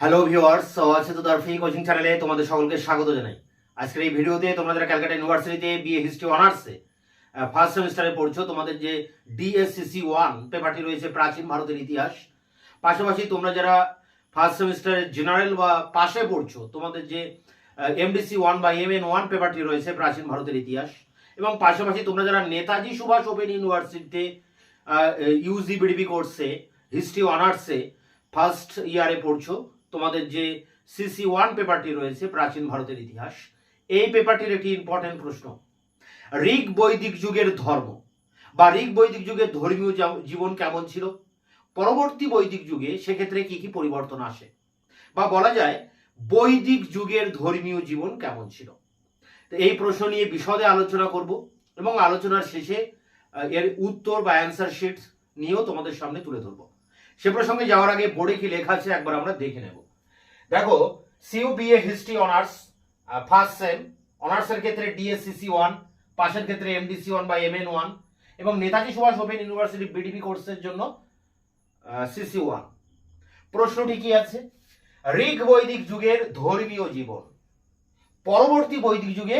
Hello viewers আছে তো free coaching চ্যানেলে তোমাদের সকলকে স্বাগত জানাই। আজকের এই ভিডিওতে তোমরা যারা ক্যালকাটা ইউনিভার্সিটিতে বিএ হিস্ট্রি অনার্সে ফার্স্ট সেমিস্টারে পড়ছো, তোমাদের যে ডিএসসিসি ওয়ান পেপারটি রয়েছে প্রাচীন ভারতের ইতিহাস, পাশাপাশি তোমরা যারা ফার্স্ট সেমিস্টারের জেনারেল বা পাশে পড়ছো, তোমাদের যে এমডিসি ওয়ান বা এম এন ওয়ান পেপারটি রয়েছে প্রাচীন ভারতের ইতিহাস, এবং পাশাপাশি তোমরা যারা নেতাজি সুভাষ ওপেন ইউনিভার্সিটিতে ইউজি বিডিবি কোর্সে হিস্ট্রি অনার্সে ফার্স্ট ইয়ারে পড়ছো তোমাদের যে সিসি ওয়ান পেপারটি রয়েছে প্রাচীন ভারতের ইতিহাস, এই পেপারটির একটি ইম্পর্টেন্ট প্রশ্ন। ঋগ বৈদিক যুগের ধর্ম বা ঋগ বৈদিক যুগের ধর্মীয় জীবন কেমন ছিল? পরবর্তী বৈদিক যুগে সেক্ষেত্রে কি কি পরিবর্তন আসে? বা বলা যায়, বৈদিক যুগের ধর্মীয় জীবন কেমন ছিল? তো এই প্রশ্ন নিয়ে বিশদে আলোচনা করব এবং আলোচনার শেষে এর উত্তর বা অ্যান্সার শিট নিয়েও তোমাদের সামনে তুলে ধরবো। সে প্রসঙ্গে যাওয়ার আগে বোর্ডে কি লেখা আছে একবার আমরা দেখে নেব। দেখো CU BA history honours first sem অনার্সের ক্ষেত্রে ডিএসসিসি ওয়ান পাশের ক্ষেত্রে এমডিসি ওয়ান বা এমএন ওয়ান এবং Netaji Subhas open university BDP কোর্সের জন্য সিসি ওয়ান প্রশ্নটি কি আছে? ঋগ বৈদিক যুগের ধর্মীয় জীবন, পরবর্তী বৈদিক যুগে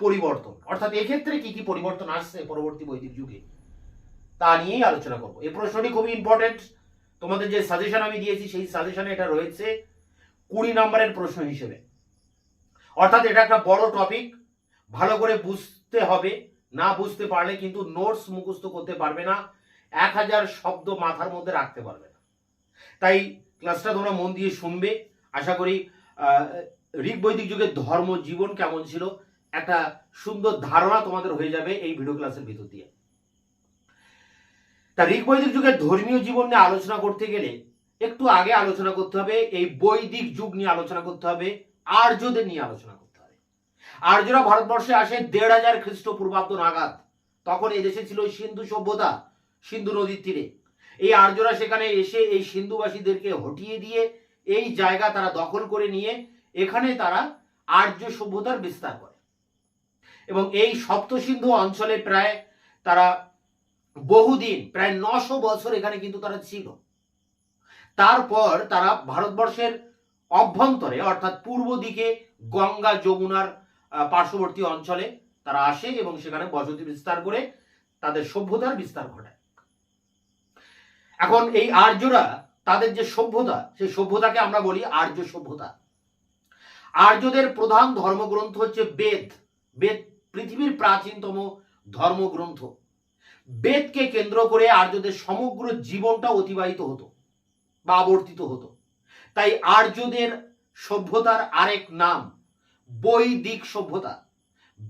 পরিবর্তন। অর্থাৎ এক্ষেত্রে কি কি পরিবর্তন আসছে পরবর্তী বৈদিক যুগে? তা নিয়েই আলোচনা করব। এই প্রশ্নটি খুবই ইম্পর্টেন্ট তোমাদের যে সাজেশন আমি দিয়েছি, সেই সাজেশনে এটা রয়েছে। কুড়ি নম্বরের প্রশ্ন হিসেবে। অর্থাৎ এটা একটা বড় টপিক ভালো করে বুঝতে হবে না বুঝতে পারলে কিন্তু নোটস মুখস্থ করতে পারবে না এক হাজার শব্দ মাথার মধ্যে রাখতে পারবে না। তাই ক্লাসটা তোমরা মন দিয়ে শুনবে আশা করি আহ, ঋগ বৈদিক যুগের ধর্ম জীবন কেমন ছিল একটা সুন্দর ধারণা তোমাদের হয়ে যাবে এই ভিডিও ক্লাসের ভিতর দিয়ে। তা ঋগ বৈদিক যুগের ধর্মীয় জীবন নিয়ে আলোচনা করতে গেলে একটু আগে আলোচনা করতে হবে, এই বৈদিক যুগ নিয়ে আলোচনা করতে হবে, আর্যদের নিয়ে আলোচনা করতে হবে। আর্যরা ভারতবর্ষে আসে দেড় হাজার খ্রিস্টপূর্বাব্দ নাগাদ। তখন এই দেশে ছিল সিন্ধু সভ্যতা, সিন্ধু নদীর তীরে। এই আর্যরা সেখানে এসে এই সিন্ধুবাসীদেরকে হটিয়ে দিয়ে এই জায়গা তারা দখল করে নিয়ে এখানে তারা আর্য সভ্যতার বিস্তার করে। এবং এই সপ্ত সিন্ধু অঞ্চলে প্রায় তারা বহুদিন, প্রায় নশো বছর এখানে কিন্তু তারা ছিল। তারপর তারা ভারতবর্ষের অভ্যন্তরে, অর্থাৎ পূর্ব দিকে গঙ্গা যমুনার পার্শ্ববর্তী অঞ্চলে তারা আসে এবং সেখানে বসতি বিস্তার করে তাদের সভ্যতার বিস্তার ঘটায়। এখন এই আর্যরা তাদের যে সভ্যতা, সেই সভ্যতাকে আমরা বলি আর্য সভ্যতা। আর্যদের প্রধান ধর্মগ্রন্থ হচ্ছে বেদ। বেদ পৃথিবীর প্রাচীনতম ধর্মগ্রন্থ। বেদকে কেন্দ্র করে আর্যদের সমগ্র জীবনটা অতিবাহিত হতো। বা আবর্তিত হতো। তাই আর্যদের সভ্যতার আরেক নাম, বৈদিক সভ্যতা।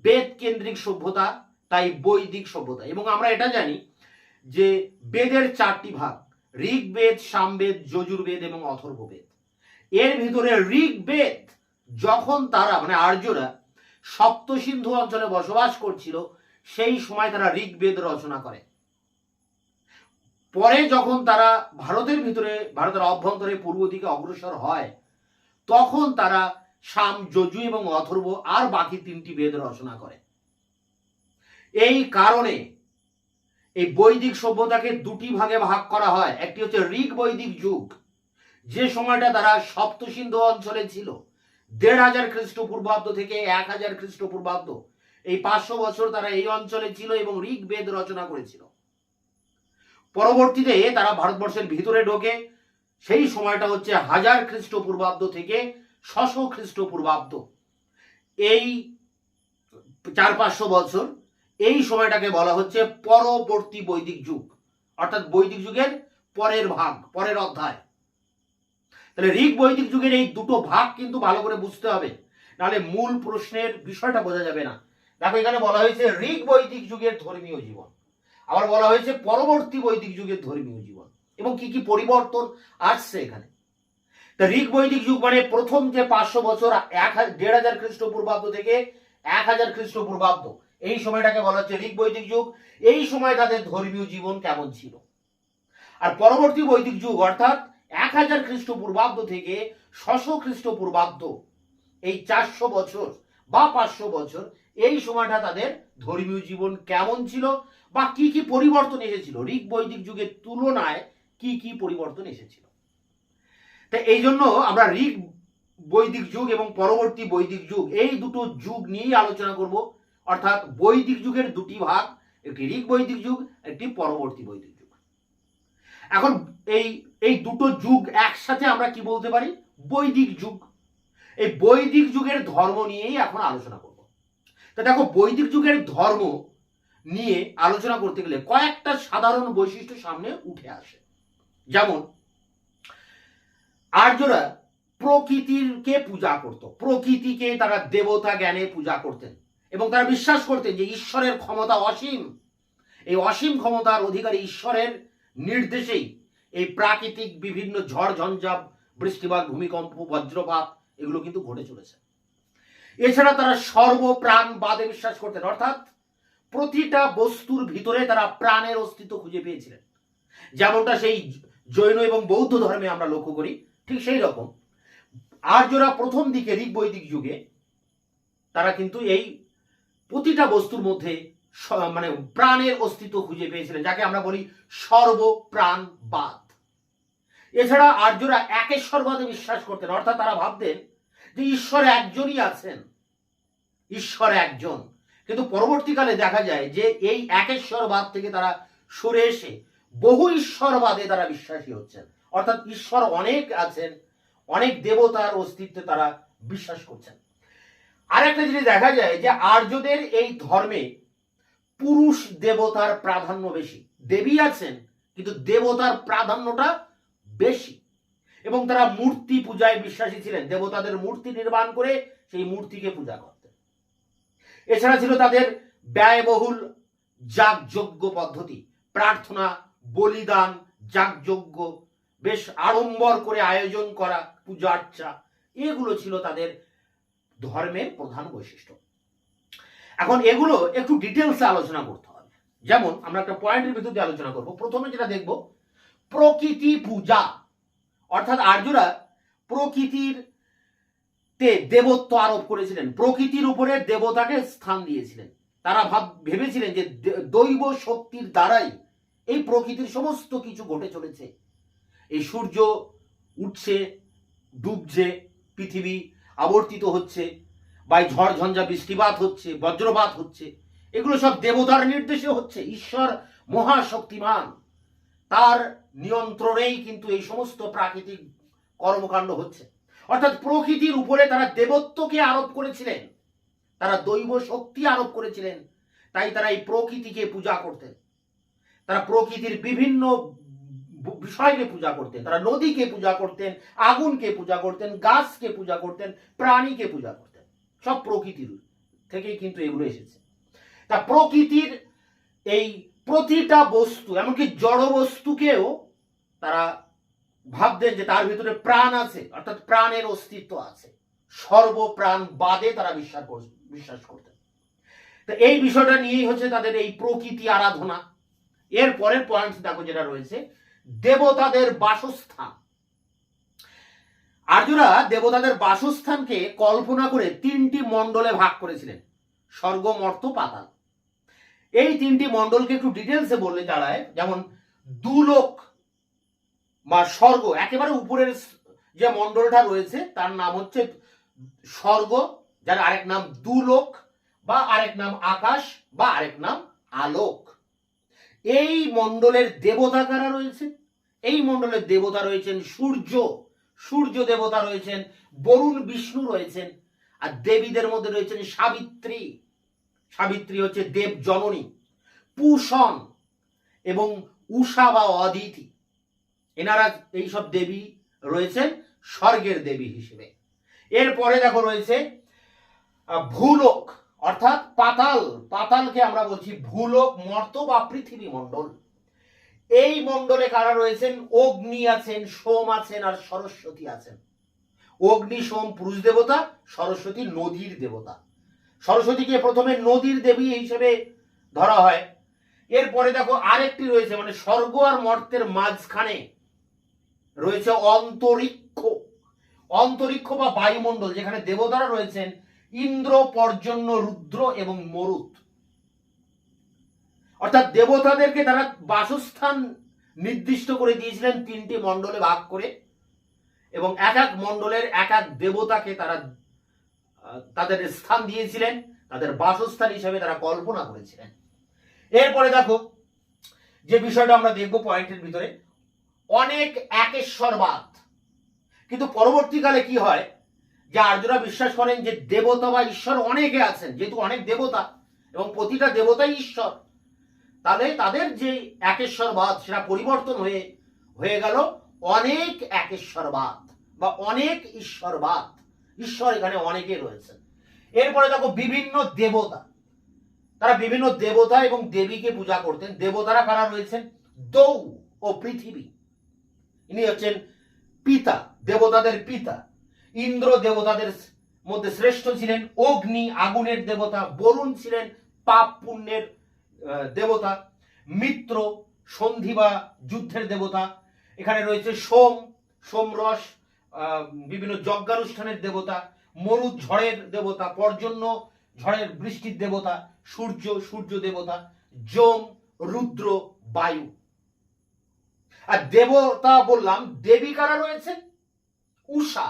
বেদ কেন্দ্রিক সভ্যতা, তাই বৈদিক সভ্যতা। এবং আমরা এটা জানি যে বেদের চারটি ভাগ, ঋগ্বেদ, সামবেদ, যজুর্বেদ এবং অথর্ববেদ। এর ভিতরে ঋগ্বেদ যখন তারা মানে আর্যরা সপ্তসিন্ধু অঞ্চলে বসবাস করছিল, সেই সময় তারা ঋগ্বেদ রচনা করে। পরে যখন তারা ভারতের ভিতরে, ভারতের অভ্যন্তরে পূর্ব দিকে অগ্রসর হয়, তখন তারা সাম যজু এবং অথর্ব আর বাকি তিনটি বেদ রচনা করে। এই কারণে এই বৈদিক সভ্যতাকে দুটি ভাগে ভাগ করা হয়। একটি হচ্ছে ঋগ বৈদিক যুগ, যে সময়টা তারা সপ্তসিন্ধু অঞ্চলে ছিল। দেড় হাজার খ্রিস্টপূর্বাব্দ থেকে এক হাজার খ্রিস্টপূর্বাব্দ, এই পাঁচশো বছর তারা এই অঞ্চলে ছিল এবং ঋগ্বেদ রচনা করেছিল। পরবর্তীতে তারা ভারতবর্ষের ভিতরে ঢোকে। সেই সময়টা হচ্ছে হাজার খ্রিস্টপূর্বাব্দ থেকে ছশো খ্রিস্টপূর্বাব্দ। এই চার পাঁচশো বছর, এই সময়টাকে বলা হচ্ছে পরবর্তী বৈদিক যুগ। অর্থাৎ বৈদিক যুগের পরের ভাগ, পরের অধ্যায়। তাহলে ঋগ বৈদিক যুগের এই দুটো ভাগ কিন্তু ভালো করে বুঝতে হবে। নাহলে মূল প্রশ্নের বিষয়টা বোঝা যাবে না। দেখো এখানে বলা হয়েছে ঋগ বৈদিক যুগের ধর্মীয় জীবন। আবার বলা হয়েছে পরবর্তী বৈদিক যুগের ধর্মীয় জীবন। এবং কি কি পরিবর্তন আসছে এখানে? তা ঋগ বৈদিক যুগ মানে প্রথম যে পাঁচশো বছর এক দেড় হাজার খ্রিস্টপূর্বাব্দ থেকে এক হাজার খ্রিস্টপূর্বাব্দ। এই সময়টাকে বলা হচ্ছে ঋগ বৈদিক যুগ। এই সময় তাদের ধর্মীয় জীবন কেমন ছিল? আর পরবর্তী বৈদিক যুগ অর্থাৎ এক হাজার খ্রিস্টপূর্বাব্দ থেকে ছশো খ্রিস্টপূর্বাব্দ, এই চারশো বছর বা পাঁচশো বছর, এই সময়টা তাদের ধর্মীয় জীবন কেমন ছিল? বা কি কি পরিবর্তন এসেছিল? ঋগ বৈদিক যুগের তুলনায় কি কি পরিবর্তন এসেছিল? তা এই জন্য আমরা ঋগ বৈদিক যুগ এবং পরবর্তী বৈদিক যুগ, এই দুটো যুগ নিয়েই আলোচনা করব। অর্থাৎ বৈদিক যুগের দুটি ভাগ, একটি ঋগ বৈদিক যুগ, একটি পরবর্তী বৈদিক যুগ। এখন এই এই দুটো যুগ একসাথে আমরা কি বলতে পারি? বৈদিক যুগ। এই বৈদিক যুগের ধর্ম নিয়েই এখন আলোচনা করব। তা দেখো, বৈদিক যুগের ধর্ম নিয়ে আলোচনা করতে গেলে কয়েকটা সাধারণ বৈশিষ্ট্য সামনে উঠে আসে। যেমন, আর্যরা প্রকৃতিকে পূজা করত। প্রকৃতিকে তারা দেবতা জ্ঞানে পূজা করতেন এবং তারা বিশ্বাস করতেন যে ঈশ্বরের ক্ষমতা অসীম। এই অসীম ক্ষমতার অধিকারী ঈশ্বরের নির্দেশেই এই প্রাকৃতিক বিভিন্ন ঝড়, ঝঞ্ঝাপ, বৃষ্টিপাত, ভূমিকম্প, বজ্রপাত এগুলো কিন্তু ঘটে চলেছে। এছাড়া তারা সর্বপ্রাণ বাদে বিশ্বাস করতেন। অর্থাৎ প্রতিটা বস্তুর ভিতরে তারা প্রাণের অস্তিত্ব খুঁজে পেয়েছিলেন। যেমনটা সেই জৈন এবং বৌদ্ধ ধর্মে আমরা লক্ষ্য করি, ঠিক সেই রকম। আর্যরা প্রথম দিকে ঋগ বৈদিক যুগে, তারা কিন্তু এই প্রতিটা বস্তুর মধ্যে মানে প্রাণের অস্তিত্ব খুঁজে পেয়েছিলেন, যাকে আমরা বলি সর্বপ্রাণবাদ। এছাড়া আর্যরা একেশ্বরবাদে বিশ্বাস করতেন, অর্থাৎ তারা ভাবতেন যে ঈশ্বর একজনই আছেন। ঈশ্বর একজন। কিন্তু পরবর্তীকালে দেখা যায় যে এই একেশ্বরবাদ থেকে তারা সরে এসে বহু ঈশ্বরবাদে তারা বিশ্বাসী হচ্ছেন। অর্থাৎ ঈশ্বর অনেক আছেন, অনেক দেবতার অস্তিত্বে তারা বিশ্বাস করছেন। আর একটা জিনিস দেখা যায় যে আর্যদের এই ধর্মে পুরুষ দেবতার প্রাধান্য বেশি। দেবী আছেন, কিন্তু দেবতার প্রাধান্যটা বেশি। এবং তারা মূর্তি পূজায় বিশ্বাসী ছিলেন। দেবতাদের মূর্তি নির্মাণ করে সেই মূর্তিকে পূজা করতেন এছাড়া ছিল তাদের ব্যয়বহুল যাগযজ্ঞ পদ্ধতি। প্রার্থনা, বলিদান, যাগযজ্ঞ, বেশ আড়ম্বর করে আয়োজন করা, পূজা আর্চা, এগুলো ছিল তাদের ধর্মের প্রধান বৈশিষ্ট্য। এখন এগুলো একটু ডিটেলসে আলোচনা করতে হবে। যেমন, আমরা একটা পয়েন্টের ভিতর দিয়ে আলোচনা করব। প্রথমে যেটা দেখব, প্রকৃতি পূজা। অর্থাৎ আর্যরা প্রকৃতির তে দেবত্ব আরোপ করেছিলেন। প্রকৃতির উপরে দেবতাকে স্থান দিয়েছিলেন। তারা ভাব, ভেবেছিলেন যে দৈব শক্তির দ্বারাই এই প্রকৃতির সমস্ত কিছু ঘটে চলেছে। এই সূর্য উঠছে, ডুবছে, পৃথিবী আবর্তিত হচ্ছে বা এই ঝড়, ঝঞ্ঝা, বৃষ্টিপাত হচ্ছে, বজ্রপাত হচ্ছে, এগুলো সব দেবতার নির্দেশে হচ্ছে। ঈশ্বর মহাশক্তিমান। তার নিয়ন্ত্রণেই কিন্তু এই সমস্ত প্রাকৃতিক কর্মকাণ্ড হচ্ছে। অর্থাৎ প্রকৃতির উপরে তারা দেবত্বকে আরোপ করেছিলেন। তারা দৈব শক্তি আরোপ করেছিলেন। তাই তারা এই প্রকৃতিকে পূজা করতেন। তারা প্রকৃতির বিভিন্ন বিষয়কে পূজা করতেন। তারা নদীকে পূজা করতেন, আগুনকে পূজা করতেন, গাছকে পূজা করতেন, প্রাণীকে পূজা করতেন। সব প্রকৃতির থেকেই কিন্তু এগুলো এসেছে। তা প্রকৃতির এই প্রতিটা বস্তু, এমনকি জড় বস্তুকেও তারা ভাবতেন যে তার ভিতরে প্রাণ আছে, অর্থাৎ প্রাণের অস্তিত্ব আছে। সর্বপ্রাণ বাদে তারা বিশ্বাস বিশ্বাস করতেন। তো এই বিষয়টা নিয়েই হচ্ছে তাদের এই প্রকৃতি আরাধনা। এর পরের পয়েন্ট দেখো যেটা রয়েছে, দেবতাদের বাসস্থান। আর্যরা দেবতাদের বাসস্থানকে কল্পনা করে তিনটি মণ্ডলে ভাগ করেছিলেন, স্বর্গ, মর্ত, পাতাল। এই তিনটি মণ্ডলকে একটু ডিটেলসে বললে দাঁড়ায়, যেমন দুলোক বা স্বর্গ, একেবারে উপরের যে মণ্ডলটা রয়েছে, তার নাম হচ্ছে স্বর্গ, যার আরেক নাম দুলোক বা আরেক নাম আকাশ বা আরেক নাম আলোক। এই মণ্ডলের দেবতা কারা রয়েছে? এই মণ্ডলের দেবতা রয়েছেন সূর্য। সূর্য দেবতা রয়েছেন বরুণ, বিষ্ণু রয়েছেন, আর দেবীদের মধ্যে রয়েছেন সাবিত্রী। সাবিত্রী হচ্ছে দেব জননী, পুষণ এবং উষা বা অদিতি। এনারা এইসব দেবী রয়েছেন স্বর্গের দেবী হিসেবে। এরপরে দেখো রয়েছে ভূলোক, অর্থাৎ পাতাল। পাতালকে আমরা বলছি ভূলোক, মর্ত বা পৃথিবী মণ্ডল। এই মণ্ডলে কারা রয়েছেন? অগ্নি আছেন, সোম আছেন আর সরস্বতী আছেন। অগ্নি, সোম, পুরুষ দেবতা, সরস্বতী নদীর দেবতা। সরস্বতীকে প্রথমে নদীর দেবী হিসেবে ধরা হয়। এরপরে দেখো আরেকটি রয়েছে মানে স্বর্গ আর মর্তের মাঝখানে রয়েছে অন্তরিক্ষ অন্তরিক্ষ বা বায়ুমণ্ডল, যেখানে দেবতারা রয়েছেন ইন্দ্র, পর্জন্য, রুদ্র এবং মরুত। অর্থাৎ দেবতাদেরকে তারা বাসস্থান নির্দিষ্ট করে দিয়েছিলেন, তিনটি মণ্ডলে ভাগ করে, এবং এক এক মণ্ডলের এক এক দেবতাকে তারা তাদের স্থান দিয়েছিলেন, তাদের বাসস্থান হিসেবে তারা কল্পনা করেছিলেন। এরপরে দেখো, যে বিষয়টা আমরা দেখব পয়েন্টের ভিতরে অনেক একেশ্বরবাদ। কিন্তু পরবর্তীকালে কি হয়? যে আর্যরা বিশ্বাস করেন যে দেবতা বা ঈশ্বর অনেকে আছেন, যেহেতু অনেক দেবতা এবং প্রতিটা দেবতাই ঈশ্বর, তাহলে তাদের যে একেশ্বরবাদ সেটা পরিবর্তন হয়ে হয়ে গেল অনেক একেশ্বরবাদ বা অনেক ঈশ্বরবাদ। ঈশ্বর এখানে অনেকে রয়েছে এরপরে দেখো বিভিন্ন দেবতা। তারা বিভিন্ন দেবতা এবং দেবীকে পূজা করতেন। দেবতারা কারা রয়েছেন? দৌ ও পৃথিবী। ইনি হচ্ছেন পিতা, দেবতাদের পিতা। ইন্দ্র দেবতাদের মধ্যে শ্রেষ্ঠ ছিলেন, অগ্নি আগুনের দেবতা, বরুণ ছিলেন পাপ পুণ্যের দেবতা, মিত্র, সন্ধি বা যুদ্ধের দেবতা। এখানে রয়েছে সোম, সোমরস বিভিন্ন যজ্ঞানুষ্ঠানের দেবতা, মরুদ ঝড়ের দেবতা, পর্জন্য ঝড়ের বৃষ্টির দেবতা, সূর্য সূর্য দেবতা, যম, রুদ্র, বায়ু। আর দেবতা বললাম, দেবী কারা রয়েছে? উষা,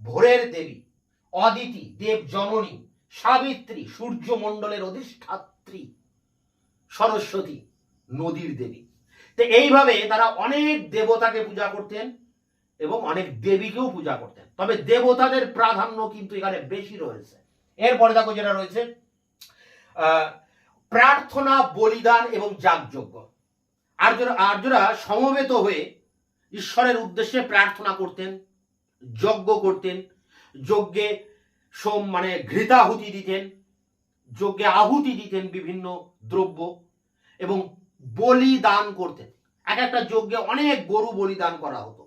ভোরের দেবী, অদিতি, দেব জননী, সাবিত্রী, সূর্যমণ্ডলের অধিষ্ঠাত্রী, সরস্বতী, নদীর দেবী। তো এইভাবে তারা অনেক দেবতাকে পূজা করতেন এবং অনেক দেবীকেও পূজা করতেন। তবে দেবতাদের প্রাধান্য কিন্তু এখানে বেশি রয়েছে। এরপরে দেখো যেটা রয়েছে প্রার্থনা, বলিদান এবং যাগযজ্ঞ। আর্যরা আর্যরা সমবেত হয়ে ঈশ্বরের উদ্দেশ্যে প্রার্থনা করতেন, যজ্ঞ করতেন, যজ্ঞে সোম মানে ঘৃতাহুতি দিতেন, যজ্ঞে আহুতি দিতেন বিভিন্ন দ্রব্য এবং বলিদান করতেন। এক একটা যজ্ঞে অনেক গরু বলিদান করা হতো।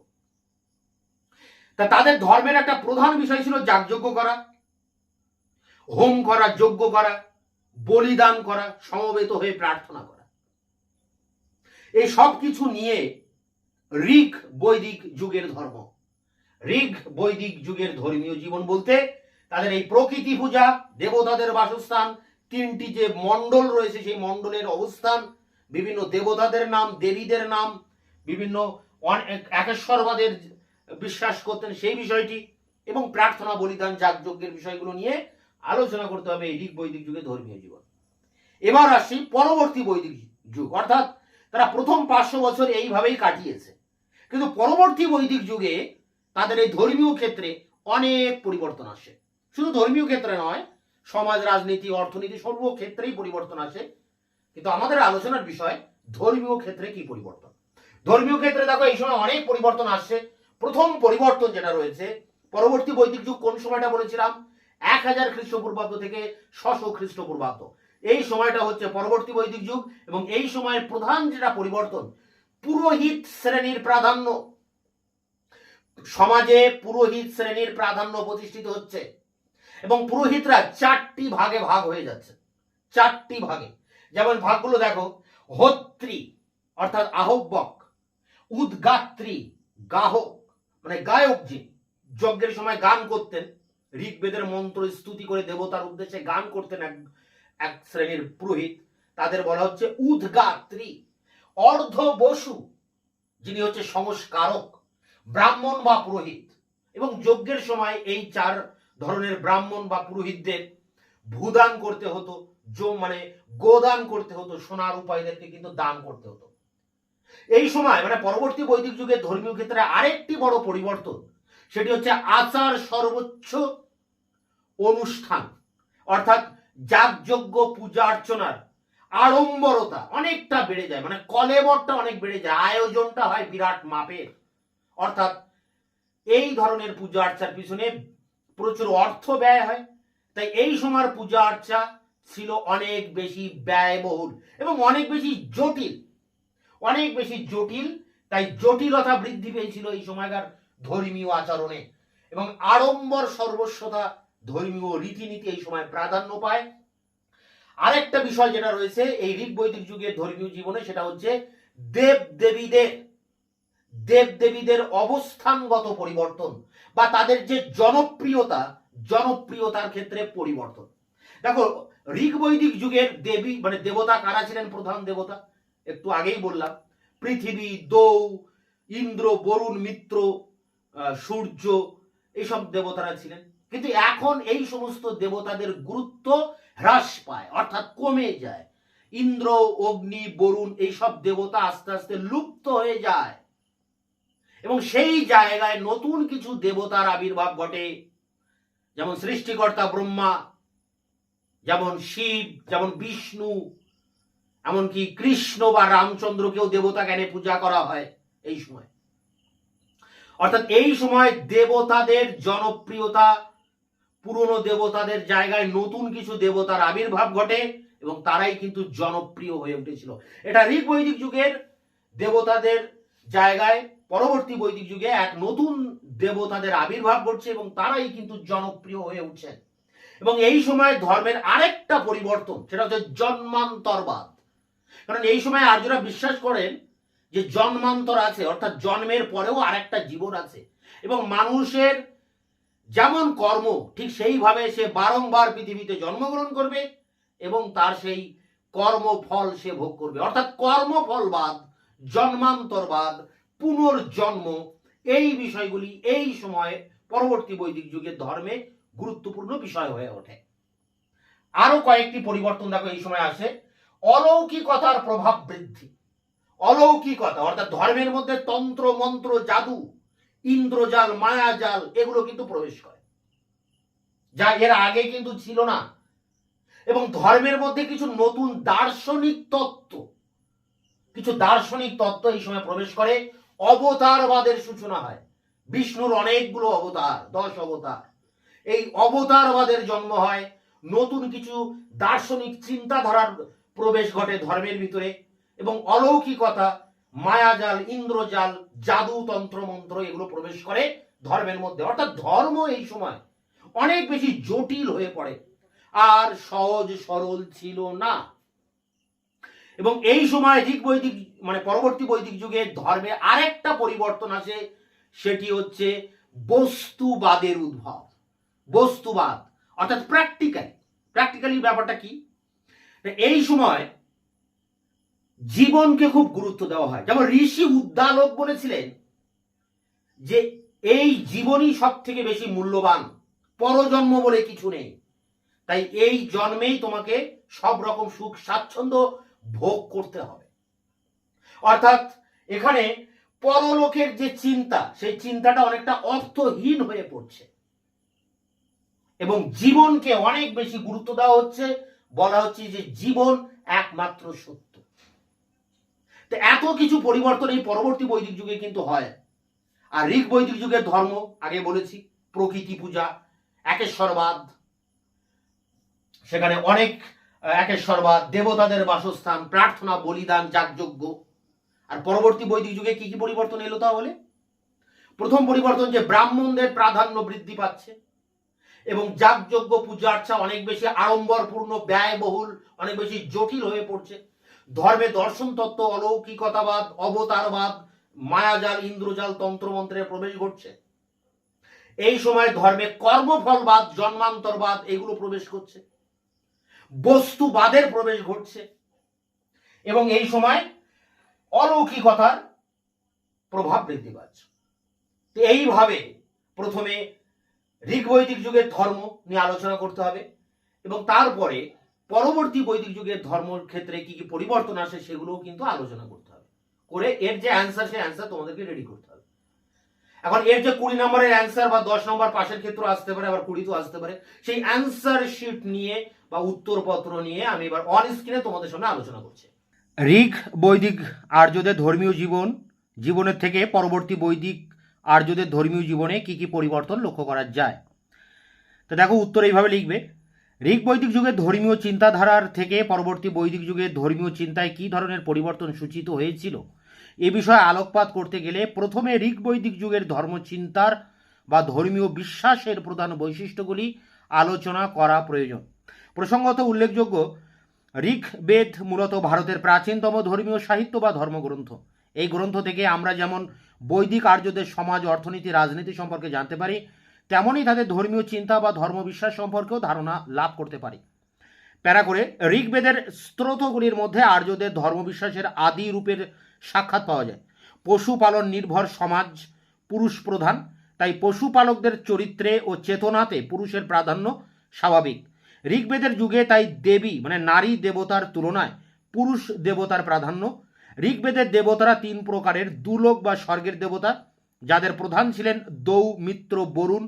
তা তাদের ধর্মের একটা প্রধান বিষয় ছিল যাগযজ্ঞ করা, হোম করা, যজ্ঞ করা, বলিদান করা, সমবেত হয়ে প্রার্থনা করা। এই সব কিছু নিয়ে ঋগ বৈদিক যুগের ধর্ম। ঋগ বৈদিক যুগের ধর্মীয় জীবন বলতে তাদের এই প্রকৃতি পূজা, দেবতাদের বাসস্থান, তিনটি যে মণ্ডল রয়েছে সেই মণ্ডলের অবস্থান, বিভিন্ন দেবতাদের নাম, দেবীদের নাম, বিভিন্ন একেশ্বরবাদের বিশ্বাস করতেন সেই বিষয়টি এবং প্রার্থনা, বলিদান, যাগযজ্ঞের বিষয়গুলো নিয়ে আলোচনা করতে হবে এই ঋগ বৈদিক যুগে ধর্মীয় জীবন। এবার আসি পরবর্তী বৈদিক যুগ। অর্থাৎ তারা প্রথম পাঁচশো বছর এইভাবেই কাটিয়েছে। কিন্তু পরবর্তী বৈদিক যুগে তাদের এই ধর্মীয় ক্ষেত্রে অনেক পরিবর্তন আসে। শুধু ধর্মীয় ক্ষেত্রে নয়, সমাজ, রাজনীতি, অর্থনীতি সর্বক্ষেত্রেই পরিবর্তন আসে। কিন্তু আমাদের আলোচনার বিষয়, ধর্মীয় ক্ষেত্রে কি পরিবর্তন? ধর্মীয় ক্ষেত্রে দেখো, এই সময় অনেক পরিবর্তন আসছে। প্রথম পরিবর্তন যেটা রয়েছে, পরবর্তী বৈদিক যুগ কোন সময়টা বলেছিলাম? এক হাজার খ্রিস্টপূর্বাব্দ থেকে ছশো খ্রিস্টপূর্বাব্দ। এই সময়টা হচ্ছে পরবর্তী বৈদিক যুগ এবং এই সময়ের প্রধান যেটা পরিবর্তন, পুরোহিত শ্রেণির প্রাধান্য। সমাজে পুরোহিত শ্রেণির প্রাধান্য প্রতিষ্ঠিত হচ্ছে এবং পুরোহিতরা চারটি ভাগে ভাগ হয়ে যাচ্ছে। চারটি ভাগে। যেমন ভাগগুলো দেখো, হত্রী, অর্থাৎ আহ্বক উদ্গাত্রী, গাহক মানে গায়ক যিনি যজ্ঞের সময় গান করতেন, ঋগ্বেদের মন্ত্র, স্তুতি করে দেবতার উদ্দেশ্যে গান করতেন এক এক শ্রেণির পুরোহিত, তাদের বলা হচ্ছে উদ্গাত্রী। অর্ধ বসু, যিনি হচ্ছে সংস্কারক, ব্রাহ্মণ বা পুরোহিত। এবং যজ্ঞের সময় এই চার ধরনের ব্রাহ্মণ বা পুরোহিতদের ভূদান করতে হতো, যো মানে গোদান করতে হতো, সোনার উপায়দেরকে কিন্তু দান করতে হতো। এই সময় মানে পরবর্তী বৈদিক যুগে ধর্মীয় ক্ষেত্রে আরেকটি বড় পরিবর্তন, সেটি হচ্ছে আচার সর্বোচ্চ অনুষ্ঠান। অর্থাৎ যাগযজ্ঞ, পূজা অর্চনার আড়ম্বরতা অনেকটা বেড়ে যায়। মানে কলেবরটা অনেক বেড়ে যায়। আয়োজনটা হয় বিরাট মাপের অর্থাৎ এই ধরনের পূজা আর্চার পিছনে প্রচুর অর্থ ব্যয় হয়। তাই এই সময়ের পূজা আর্চা ছিল অনেক বেশি ব্যয়বহুল এবং অনেক বেশি জটিল। অনেক বেশি জটিল, তাই জটিলতা বৃদ্ধি পেয়েছিল এই সময়কার ধর্মীয় আচরণে। এবং আড়ম্বর সর্বস্বতা ধর্মীয় রীতিনীতি এই সময় প্রাধান্য পায়। আরেকটা বিষয় যেটা রয়েছে, এই ঋগ বৈদিক যুগের ধর্মীয় জীবনে সেটা হচ্ছে দেব দেবীদের দেব দেবীদের অবস্থানগত পরিবর্তন বা তাদের যে জনপ্রিয়তা, জনপ্রিয়তার ক্ষেত্রে পরিবর্তন। দেখো ঋগ বৈদিক যুগের দেবী মানে দেবতা কারা ছিলেন? প্রধান দেবতা। একটু আগেই বললাম, পৃথিবী, দৌ, ইন্দ্র, বরুণ, মিত্র সূর্য এইসব দেবতারা ছিলেন। কিন্তু এখন এই সমস্ত দেবতাদের গুরুত্ব হ্রাস পায়, অর্থাৎ কমে যায়। ইন্দ্র, অগ্নি, বরুণ এইসব দেবতা আস্তে আস্তে লুপ্ত হয়ে যায়। এবং সেই জায়গায় নতুন কিছু দেবতার আবির্ভাব ঘটে। যেমন সৃষ্টিকর্তা ব্রহ্মা, যেমন শিব, যেমন বিষ্ণু, এমনকি কৃষ্ণ বা রামচন্দ্রকেও দেবতা জ্ঞানে পূজা করা হয় এই সময়। অর্থাৎ এই সময় দেবতাদের জনপ্রিয়তা পুরনো দেবতাদের জায়গায় নতুন কিছু দেবতার আবির্ভাব ঘটে এবং তারাই কিন্তু জনপ্রিয় হয়ে উঠেছিল। এটা ঋগ বৈদিক যুগের দেবতাদের জায়গায় পরবর্তী বৈদিক যুগে এক নতুন দেবতাদের আবির্ভাব ঘটছে এবং তারাই কিন্তু জনপ্রিয় হয়ে উঠছেন এবং এই সময় ধর্মের আরেকটা পরিবর্তন, সেটা হচ্ছে জন্মান্তরবাদ। কারণ এই সময় আর্যরা বিশ্বাস করেন যে জন্মান্তর আছে, অর্থাৎ জন্মের পরেও আরেকটা জীবন আছে। এবং মানুষের যেমন কর্ম, ঠিক সেইভাবে সে বারংবার পৃথিবীতে জন্মগ্রহণ করবে এবং তার সেই কর্মফল সে ভোগ করবে। অর্থাৎ কর্মফলবাদ, জন্মান্তরবাদ, পুনর্জন্ম, এই বিষয়গুলি এই সময়ে পরবর্তী বৈদিক যুগের ধর্মে গুরুত্বপূর্ণ বিষয় হয়ে ওঠে। আরও কয়েকটি পরিবর্তন দেখো, এই সময় আসে। অলৌকিকতার প্রভাব বৃদ্ধি। অলৌকিকতা, অর্থাৎ ধর্মের মধ্যে তন্ত্র, মন্ত্র, জাদু ইন্দ্রজাল, মায়াজাল, এগুলো কিন্তু প্রবেশ করে। যা এর আগে কিন্তু ছিল না। এবং ধর্মের মধ্যে কিছু নতুন দার্শনিক তত্ত্ব, কিছু দার্শনিক তত্ত্ব এই সময় প্রবেশ করে। অবতারবাদের সূচনা হয়। বিষ্ণুর অনেকগুলো অবতার, দশ অবতার। এই অবতারবাদের জন্ম হয় নতুন কিছু দার্শনিক চিন্তাধারার প্রবেশ ঘটে ধর্মের ভিতরে। এবং অলৌকিকতা মায়াজাল, ইন্দ্রজাল জাদু তন্ত্র মন্ত্র এগুলো প্রবেশ করে ধর্মের মধ্যে। অর্থাৎ ধর্ম এই সময় অনেক বেশি জটিল হয়ে পড়ে। আর সহজ সরল ছিল না। এবং এই সময় ঠিক বৈদিক মানে পরবর্তী বৈদিক যুগে ধর্মে আরেকটা পরিবর্তন আসে, সেটি হচ্ছে বস্তুবাদের উদ্ভব। বস্তুবাদ, অর্থাৎ প্র্যাকটিক্যাল প্র্যাকটিক্যালি ব্যাপারটা কি? এই সময় জীবনকে খুব গুরুত্ব দেওয়া হয়। যেমন ঋষি উদ্দালক বলেছিলেন যে, এই জীবনই সব থেকে বেশি মূল্যবান। পরজন্ম বলে কিছু নেই। তাই এই জন্মেই তোমাকে সব রকম সুখ, স্বাচ্ছন্দ্য ভোগ করতে হবে। অর্থাৎ এখানে পরলোকের যে চিন্তা, সেই চিন্তাটা অনেকটা অর্থহীন হয়ে পড়ছে। এবং জীবনকে অনেক বেশি গুরুত্ব দেওয়া হচ্ছে। বলা হচ্ছে যে জীবন একমাত্র সত্য। তো এত কিছু পরিবর্তন এই পরবর্তী বৈদিক যুগে কিন্তু হয়। আর ঋগ বৈদিক যুগের ধর্ম, আগে বলেছি, প্রকৃতি পূজা, একেশ্বরবাদ। সেখানে অনেক একেশ্বরবাদ, দেবতাদের বাসস্থান, প্রার্থনা, বলিদান, যাগযজ্ঞ। আর পরবর্তী বৈদিক যুগে কি কি পরিবর্তন এলো তাহলে? প্রথম পরিবর্তন যে ব্রাহ্মণদের প্রাধান্য বৃদ্ধি পাচ্ছে এবং যাগযজ্ঞ পূজা আর্চা অনেক বেশি আড়ম্বরপূর্ণ, ব্যয়বহুল, অনেক বেশি জটিল হয়ে পড়ছে। ধর্মে দর্শন তত্ত্ব, অলৌকিকতাবাদ, অবতারবাদ, মায়াজাল, ইন্দ্রজাল তন্ত্রমন্ত্রের প্রবেশ ঘটছে। এই সময় ধর্মে কর্মফলবাদ, জন্মান্তরবাদ, এগুলো প্রবেশ করছে। বস্তুবাদের প্রবেশ ঘটছে। এবং এই সময় অলৌকিকতার প্রভাব বৃদ্ধি পাচ্ছে। তো এইভাবে প্রথমে ঋগ বৈদিক যুগের ধর্ম নিয়ে আলোচনা করতে হবে এবং তারপরে পরবর্তী বৈদিক যুগের ধর্মের ক্ষেত্রে কি কি পরিবর্তন আসে সেগুলোও কিন্তু আলোচনা করতে হবে। করে এর যে অ্যান্সার সেই অ্যান্সার তোমাদেরকে রেডি করতে হবে। এখন এর যে কুড়ি নম্বরের অ্যান্সার বা দশ নম্বর পাশের ক্ষেত্র আসতে পারে, আবার কুড়ি তো আসতে পারে, সেই অ্যান্সার শিট নিয়ে বা উত্তরপত্র নিয়ে আমি এবার অন স্ক্রিনে তোমাদের সামনে আলোচনা করছি। ঋগ বৈদিক আর্যদের ধর্মীয় জীবন, জীবনের থেকে পরবর্তী বৈদিক আর্যদের ধর্মীয় জীবনে কি কি পরিবর্তন লক্ষ্য করা যায়? তো দেখো উত্তর এইভাবে লিখবে ঋগ বৈদিক যুগের ধর্মীয় চিন্তাধারার থেকে পরবর্তী বৈদিক যুগের ধর্মীয় চিন্তায় কী ধরনের পরিবর্তন সূচিত হয়েছিল? এ বিষয়ে আলোকপাত করতে গেলে প্রথমে ঋগ বৈদিক যুগের ধর্মচিন্তার বা ধর্মীয় বিশ্বাসের প্রধান বৈশিষ্ট্যগুলি আলোচনা করা প্রয়োজন। প্রসঙ্গত উল্লেখযোগ্য ঋগ বেদ মূলত ভারতের প্রাচীনতম ধর্মীয় সাহিত্য বা ধর্মগ্রন্থ। এই গ্রন্থ থেকে আমরা যেমন বৈদিক আর্যদের সমাজ, অর্থনীতি, রাজনীতি সম্পর্কে জানতে পারি তেমনই তাদের ধর্মীয় চিন্তা বা ধর্মবিশ্বাস সম্পর্কেও ধারণা লাভ করতে পারি। প্যারা করে, ঋগ্বেদের স্ত্রোতগুলির মধ্যে আর্যদের ধর্মবিশ্বাসের আদি রূপের সাক্ষাৎ পাওয়া যায়। পশুপালন নির্ভর সমাজ, পুরুষ প্রধান, তাই পশুপালকদের চরিত্রে ও চেতনাতে পুরুষের প্রাধান্য স্বাভাবিক। ঋগ্বেদের যুগে তাই দেবী মানে নারী দেবতার তুলনায় পুরুষ দেবতার প্রাধান্য। ঋগ্বেদের দেবতারা তিন প্রকারের, দুলোক বা স্বর্গের দেবতা যাদের প্রধান ছিলেন দৌ মিত্র বরুণ,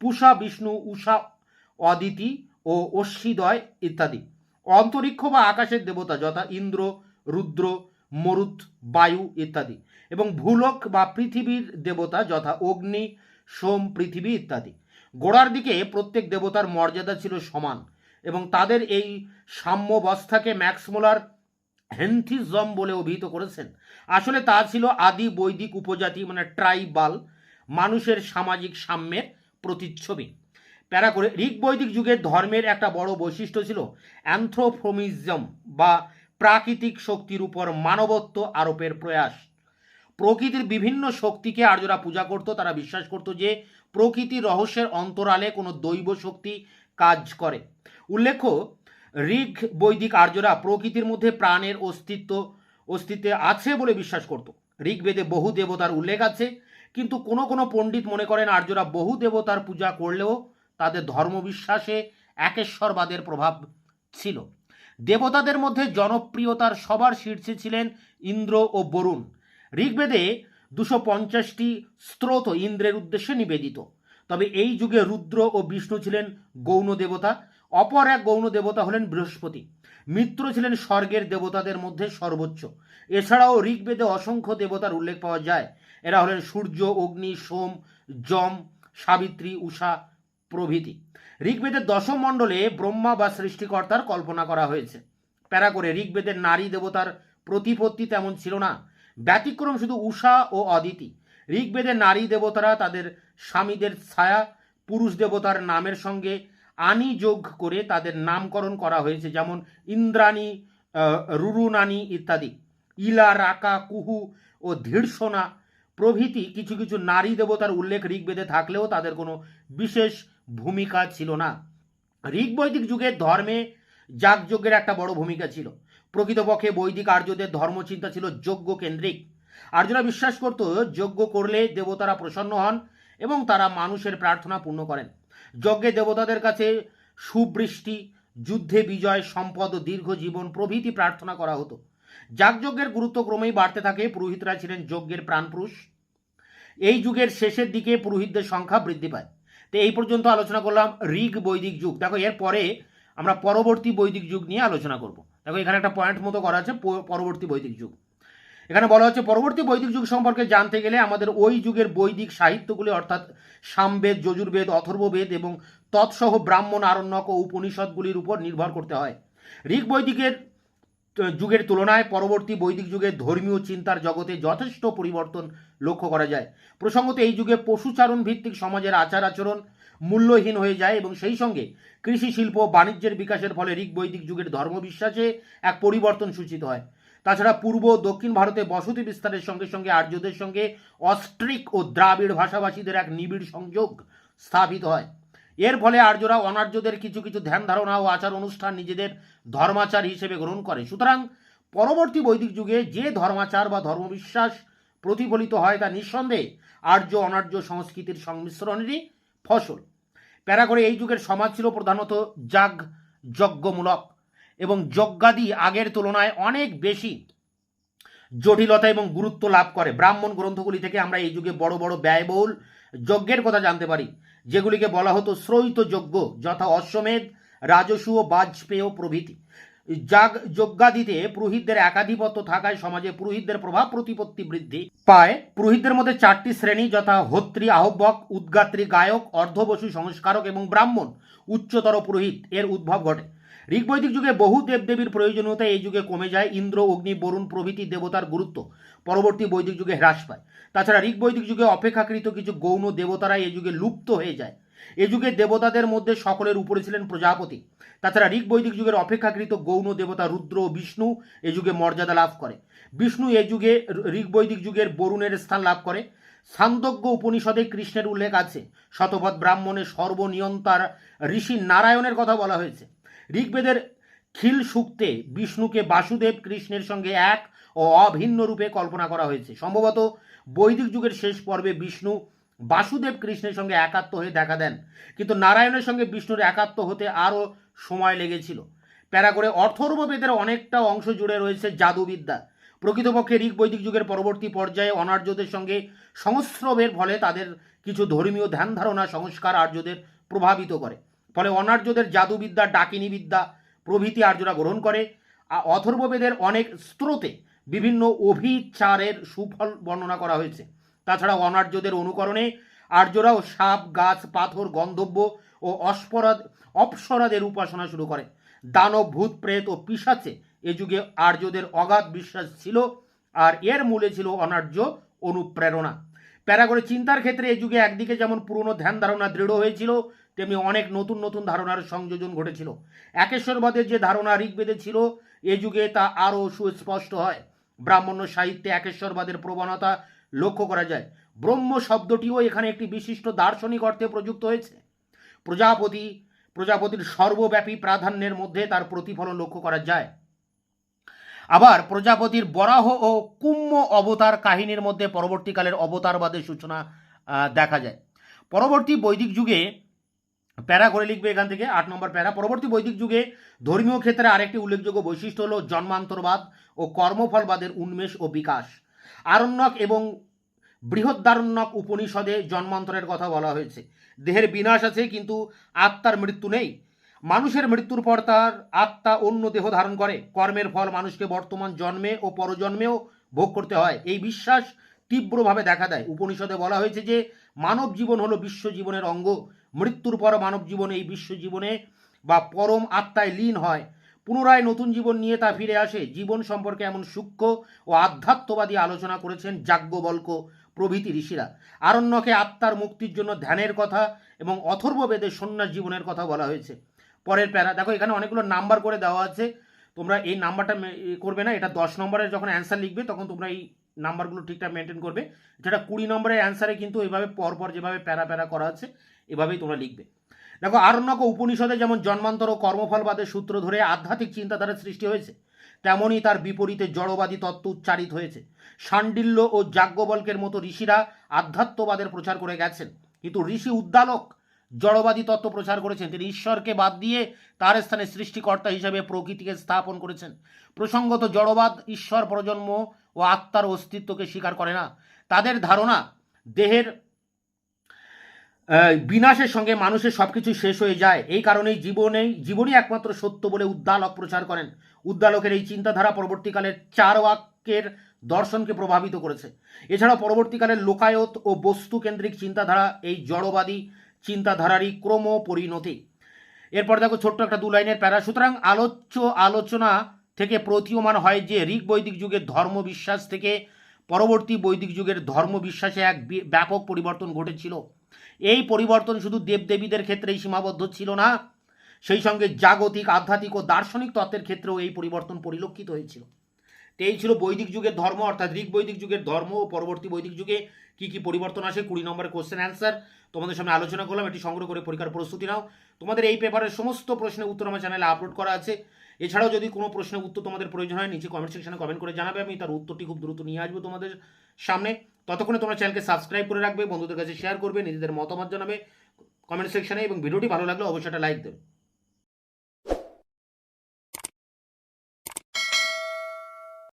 পুষা বিষ্ণু, উষা অদিতি ও অশ্বিদয় ইত্যাদি। অন্তরিক্ষ বা আকাশের দেবতা যথা ইন্দ্র, রুদ্র মরুত বায়ু ইত্যাদি এবং ভূলোক বা পৃথিবীর দেবতা যথা অগ্নি, সোম, পৃথিবী ইত্যাদি। গোড়ার দিকে প্রত্যেক দেবতার মর্যাদা ছিল সমান এবং তাদের এই সাম্যবস্থাকে ম্যাক্সমোলার হেন্থিজম বলে অভিহিত করেছেন। আসলে তা ছিল আদি বৈদিক উপজাতি মানে ট্রাইবাল, মানুষের সামাজিক সাম্যের প্রতিচ্ছবি। প্যারা করে ঋগ বৈদিক যুগের ধর্মের একটা বড় বৈশিষ্ট্য ছিল অ্যান্থ্রোফোমিজম বা প্রাকৃতিক শক্তির উপর মানবত্ব আরোপের প্রয়াস। প্রকৃতির বিভিন্ন শক্তিকে আর্যরা পূজা করত, তারা বিশ্বাস করত যে প্রকৃতির রহস্যের অন্তরালে কোনো দৈব শক্তি কাজ করে। উল্লেখ্য ঋগ বৈদিক আর্যরা প্রকৃতির মধ্যে প্রাণের অস্তিত্ব, অস্তিত্বে আছে বলে বিশ্বাস করত। ঋগ্বেদে বহু দেবতার উল্লেখ আছে, কিন্তু কোনো কোনো পণ্ডিত মনে করেন আর্যরা বহু দেবতার পূজা করলেও তাদের ধর্মবিশ্বাসে একেশ্বরবাদের প্রভাব ছিল। দেবতাদের মধ্যে জনপ্রিয়তার সবার শীর্ষে ছিলেন ইন্দ্র ও বরুণ। ঋগ্বেদে দুশো পঞ্চাশটি স্ত্রোত ইন্দ্রের উদ্দেশ্যে নিবেদিত। তবে এই যুগে রুদ্র ও বিষ্ণু ছিলেন গৌণ দেবতা অপর এক গৌণ দেবতা হলেন বৃহস্পতি। মিত্র ছিলেন স্বর্গের দেবতাদের মধ্যে সর্বোচ্চ। এছাড়াও ঋগ্বেদে অসংখ্য দেবতার উল্লেখ পাওয়া যায়। এরা হলেন সূর্য, অগ্নি, সোম, যম, সাবিত্রী, উষা প্রভৃতি। ঋগ্বেদের দশম মণ্ডলে ব্রহ্মা বা সৃষ্টিকর্তার কল্পনা করা হয়েছে। প্যারা করে ঋগ্বেদের নারী দেবতার প্রতিপত্তি তেমন ছিল না। ব্যতিক্রম শুধু উষা ও অদিতি। ঋগ্বেদের নারী দেবতারা তাদের স্বামীদের ছায়া, পুরুষ দেবতার নামের সঙ্গে আনি যোগ করে তাদের নামকরণ করা হয়েছে, যেমন ইন্দ্রাণী রুরুনানি ইত্যাদি। ইলা, রাকা, কুহু ও ধীর্ষণা প্রভৃতি কিছু কিছু নারী দেবতার উল্লেখ ঋগ্বেদে থাকলেও তাদের কোনো বিশেষ ভূমিকা ছিল না। ঋগ্বৈদিক যুগের ধর্মে যাগযজ্ঞের একটা বড় ভূমিকা ছিল। প্রকৃতপক্ষে বৈদিক আর্যদের ধর্মচিন্তা ছিল যজ্ঞ কেন্দ্রিক। আর্যরা বিশ্বাস করত, যজ্ঞ করলে দেবতারা প্রসন্ন হন এবং তারা মানুষের প্রার্থনা পূর্ণ করেন। যজ্ঞে দেবতাদের কাছে সুবৃষ্টি, যুদ্ধে বিজয়, সম্পদ ও দীর্ঘ জীবন প্রভৃতি প্রার্থনা করা হতো। যাগযজ্ঞের গুরুত্ব ক্রমেই বাড়তে থাকে। পুরোহিতরা ছিলেন যজ্ঞের প্রাণপুরুষ। এই যুগের শেষের দিকে পুরোহিতদের সংখ্যা বৃদ্ধি পায়। তো এই পর্যন্ত আলোচনা করলাম ঋগ বৈদিক যুগ। দেখো, এর পরে আমরা পরবর্তী বৈদিক যুগ নিয়ে আলোচনা করব। দেখো, এখানে একটা পয়েন্ট মতো করা আছে পরবর্তী বৈদিক যুগ। এখানে বলা হচ্ছে, পরবর্তী বৈদিক যুগ সম্পর্কে জানতে গেলে আমাদের ওই যুগের বৈদিক সাহিত্যগুলি, অর্থাৎ সামবেদ, যজুর্বেদ, অথর্ববেদ এবং তৎসহ ব্রাহ্মণ, আরণ্যক ও উপনিষদগুলির উপর নির্ভর করতে হয়। ঋগ বৈদিকের যুগের তুলনায় পরবর্তী বৈদিক যুগের ধর্মীয় চিন্তার জগতে যথেষ্ট পরিবর্তন লক্ষ্য করা যায়। প্রসঙ্গত, এই যুগে পশুচারণ ভিত্তিক সমাজের আচার আচরণ মূল্যহীন হয়ে যায় এবং সেই সঙ্গে কৃষি শিল্প বাণিজ্যের বিকাশের ফলে ঋগ বৈদিক যুগের ধর্মবিশ্বাসে এক পরিবর্তন সূচিত হয়। তাছাড়া পূর্ব দক্ষিণ ভারতে বসতি বিস্তারের সঙ্গে সঙ্গে আর্যদের সঙ্গে অস্ট্রিক ও দ্রাবিড় ভাষাভাষীদের এক নিবিড় সংযোগ স্থাপিত হয়। এর ফলে আর্যরা অনার্যদের কিছু কিছু ধ্যান ধারণা ও আচার অনুষ্ঠান নিজেদের ধর্মাচার হিসেবে গ্রহণ করে। সুতরাং পরবর্তী বৈদিক যুগে যে ধর্মাচার বা ধর্মবিশ্বাস প্রতিফলিত হয় তা নিঃসন্দেহে আর্য অনার্য সংস্কৃতির সংমিশ্রণেরই ফসল। প্যারা করে এই যুগের সমাজ ছিল প্রধানত যাগ যজ্ঞমূলক এবং যজ্ঞাদি আগের তুলনায় অনেক বেশি জটিলতা এবং গুরুত্ব লাভ করে। ব্রাহ্মণ গ্রন্থগুলি থেকে আমরা এই যুগে বড় বড় ব্যয়বহুল যজ্ঞের কথা জানতে পারি, যেগুলিকে বলা হতো শ্রৈত যজ্ঞ, যথা অশ্বমেধ, রাজসূ ও বাজপেয় প্রভৃতি। যাগ যজ্ঞাদিতে পুরোহিতদের একাধিপত্য থাকায় সমাজে পুরোহিতদের প্রভাব প্রতিপত্তি বৃদ্ধি পায়। পুরোহিতদের মধ্যে চারটি শ্রেণি, যথা হত্রী, আহ্বক, উদ্গাত্রী, গায়ক, অর্ধবসু, সংস্কারক এবং ব্রাহ্মণ, উচ্চতর পুরোহিত। এর উদ্ভব ঘটে। ঋগ্বৈদিক যুগে বহু দেবদেবীর প্রয়োজনীয়তা এই যুগে কমে যায়। ইন্দ্র, অগ্নি, বরুণ প্রভৃতি দেবতার গুরুত্ব পরবর্তী বৈদিক যুগে হ্রাস পায়। তাছাড়া ঋগ্বৈদিক যুগে অপেক্ষাকৃত কিছু গৌণ দেবতারা এই যুগে লুপ্ত হয়ে যায়। এ যুগে দেবতাদের মধ্যে সকলের উপরে ছিলেন প্রজাপতি। তাছাড়া ঋগ বৈদিক যুগের অপেক্ষাকৃত গৌণ দেবতা রুদ্র ও বিষ্ণু এ যুগে মর্যাদা লাভ করে। বিষ্ণু এ যুগে ঋগ বৈদিক যুগের বরুণের স্থান লাভ করে। ছান্দজ্ঞ উপনিষদে কৃষ্ণের উল্লেখ আছে। শতপথ ব্রাহ্মণে সর্বনিয়ন্তার ঋষি নারায়ণের কথা বলা হয়েছে। ঋগ্বেদের খিল সূক্তে বিষ্ণুকে বাসুদেব কৃষ্ণের সঙ্গে এক ও অভিন্ন রূপে কল্পনা করা হয়েছে। সম্ভবত বৈদিক যুগের শেষ পর্বে বিষ্ণু বাসুদেব কৃষ্ণের সঙ্গে একাত্ম হয়ে দেখা দেন। কিন্তু নারায়ণের সঙ্গে বিষ্ণুর একাত্ম হতে আরও সময় লেগেছিল। প্যারা করে অথর্ব বেদের অনেকটা অংশ জুড়ে রয়েছে জাদুবিদ্যা। প্রকৃতপক্ষে ঋক বৈদিক যুগের পরবর্তী পর্যায়ে অনার্যদের সঙ্গে সংস্রবের ফলে তাদের কিছু ধর্মীয় ধ্যান ধারণা সংস্কার আর্যদের প্রভাবিত করে। ফলে অনার্যদের জাদুবিদ্যা ডাকিনী বিদ্যা প্রভৃতি আর্যরা গ্রহণ করে। অথর্ববেদের অনেক স্রোতে বিভিন্ন অভিচারের সুফল বর্ণনা করা হয়েছে। তাছাড়া অনার্যদের অনুকরণে আর্যরাও সাপ, গাছ, পাথর, গন্ধব্য ও অস্পরাদ অপসরাদের উপাসনা শুরু করে। দানব, ভূত, প্রেত ও পিসাচে এ যুগে আর্যদের অগাধ বিশ্বাস ছিল আর এর মূলে ছিল অনার্য অনুপ্রেরণা। প্যারা চিন্তার ক্ষেত্রে এই যুগে একদিকে যেমন পুরনো ধ্যান ধারণা দৃঢ় হয়েছিল তেমনি অনেক নতুন নতুন ধারণার সংযোজন ঘটেছিল। একেশ্বরবাদের যে ধারণা ঋগ্বেদে ছিল, এ যুগে তা আরও সুস্পষ্ট হয়। ব্রাহ্মণ্য সাহিত্যে একেশ্বরবাদের প্রবণতা লক্ষ্য করা যায়। ব্রহ্ম শব্দটিও এখানে একটি বিশিষ্ট দার্শনিক অর্থে প্রযুক্ত হয়েছে। প্রজাপতি, প্রজাপতির সর্বব্যাপী প্রাধান্যের মধ্যে তার প্রতিফলন লক্ষ্য করা যায়। আবার প্রজাপতির বরাহ ও কুম্ম অবতার কাহিনীর মধ্যে পরবর্তীকালের অবতারবাদের সূচনা দেখা যায়। পরবর্তী বৈদিক যুগে প্যারা করে লিখবে এখান থেকে, আট নম্বর প্যারা। পরবর্তী বৈদিক যুগে ধর্মীয় ক্ষেত্রে আরেকটি উল্লেখযোগ্য বৈশিষ্ট্য হলো জন্মান্তরবাদ ও কর্মফলবাদের উন্মেষ ও বিকাশ। আরণ্যক এবং বৃহদ্দারণ্যক উপনিষদে জন্মান্তরের কথা বলা হয়েছে। দেহের বিনাশ আছে, কিন্তু আত্মার মৃত্যু নেই। মানুষের মৃত্যুর পর তার আত্মা অন্য দেহ ধারণ করে। কর্মের ফল মানুষকে বর্তমান জন্মে ও পরজন্মেও ভোগ করতে হয়। এই বিশ্বাস তীব্রভাবে দেখা দেয়। উপনিষদে বলা হয়েছে যে মানব জীবন হলো বিশ্ব জীবনের অঙ্গ। মৃত্যুর পর মানব জীবন এই বিশ্ব জীবনে বা পরম আত্মায় লীন হয়। পুনরায় নতুন জীবন নিয়ে তা ফিরে আসে। জীবন সম্পর্কে এমন সূক্ষ্ম ও আধ্যাত্মবাদী আলোচনা করেছেন যাজ্ঞবল্ক প্রভৃতি ঋষিরা। আরণ্যকে আত্মার মুক্তির জন্য ধ্যানের কথা এবং অথর্ববেদের সন্ন্যাস জীবনের কথা বলা হয়েছে। পরের প্যারা, দেখো এখানে অনেকগুলো নাম্বার করে দেওয়া আছে। তোমরা এই নাম্বারটা করবে না, এটা দশ নম্বরের যখন অ্যান্সার লিখবে তখন তোমরা এই নাম্বারগুলো ঠিকঠাক মেনটেন করবে। যেটা কুড়ি নম্বরের অ্যান্সারে কিন্তু এইভাবে পরপর যেভাবে প্যারা প্যারা করা আছে এভাবেই তোমরা লিখবে। দেখো, আরণ্যক উপনিষদে যেমন জন্মান্তর ও কর্মফলবাদের সূত্র ধরে আধ্যাত্মিক চিন্তাধারার সৃষ্টি হয়েছে, তেমনই তার বিপরীতে জড়বাদী তত্ত্ব উচ্চারিত হয়েছে। শাণ্ডিল্য ও যাজ্ঞবল্কের মতো ঋষিরা আধ্যাত্মবাদের প্রচার করে গেছেন। কিন্তু ঋষি উদ্দালক জড়বাদী তত্ত্ব প্রচার করেছেন। তিনি ঈশ্বরকে বাদ দিয়ে তার স্থানে সৃষ্টিকর্তা হিসেবে প্রকৃতিকে স্থাপন করেছেন। প্রসঙ্গত জড়বাদ ঈশ্বর, প্রজন্ম ও আত্মার অস্তিত্বকে স্বীকার করে না। তাদের ধারণা দেহের বিনাশের সঙ্গে মানুষের সবকিছু শেষ হয়ে যায়। এই কারণেই জীবনেই, জীবনই একমাত্র সত্য বলে উদ্দালক প্রচার করেন। উদ্দালকের এই চিন্তাধারা পরবর্তীকালের চার বাক্যের দর্শনকে প্রভাবিত করেছে। এছাড়া পরবর্তীকালের লোকায়ত ও বস্তু কেন্দ্রিক চিন্তাধারা এই জড়বাদী চিন্তাধারারই ক্রম পরিণতি এরপর দেখো ছোট্ট একটা দু লাইনের প্যারা। সুতরাং আলোচ্য আলোচনা থেকে প্রতীয়মান হয় যে ঋক বৈদিক যুগের ধর্ম বিশ্বাস থেকে পরবর্তী বৈদিক যুগের ধর্ম বিশ্বাসে এক ব্যাপক পরিবর্তন ঘটেছিল। এই পরিবর্তন শুধু দেবদেবীদের ক্ষেত্রেই সীমাবদ্ধ ছিল না, সেই সঙ্গে জাগতিক, আধ্যাত্মিক ও দার্শনিক তত্ত্বের ক্ষেত্রেও এই পরিবর্তন পরিলক্ষিত হয়েছিল। এই ছিল বৈদিক যুগের ধর্ম, অর্থাৎ ঋক বৈদিক যুগের ধর্ম ও পরবর্তী বৈদিক যুগে কি কি পরিবর্তন আসে, কুড়ি নম্বরের কোশ্চেন অ্যান্সার তোমাদের সামনে আলোচনা করলাম, এটি সংগ্রহ করে পরীক্ষার প্রস্তুতি নাও। তোমাদের এই পেপারের সমস্ত প্রশ্নের উত্তর আমার চ্যানেলে আপলোড করা আছে। এছাড়াও যদি কোনো প্রশ্নের উত্তর তোমাদের প্রয়োজন হয়, নিচে কমেন্ট সেকশনে কমেন্ট করে জানাবে, আমি তার উত্তরটি খুব দ্রুত নিয়ে আসব তোমাদের সামনে। ততক্ষণে তোমরা চ্যানেলকে সাবস্ক্রাইব করে রাখবে, বন্ধুদের কাছে শেয়ার করবে, নিজেদের মতামত জানাবে কমেন্ট সেকশনে এবং ভিডিওটি ভালো লাগলে অবশ্যই একটা লাইক দেবে।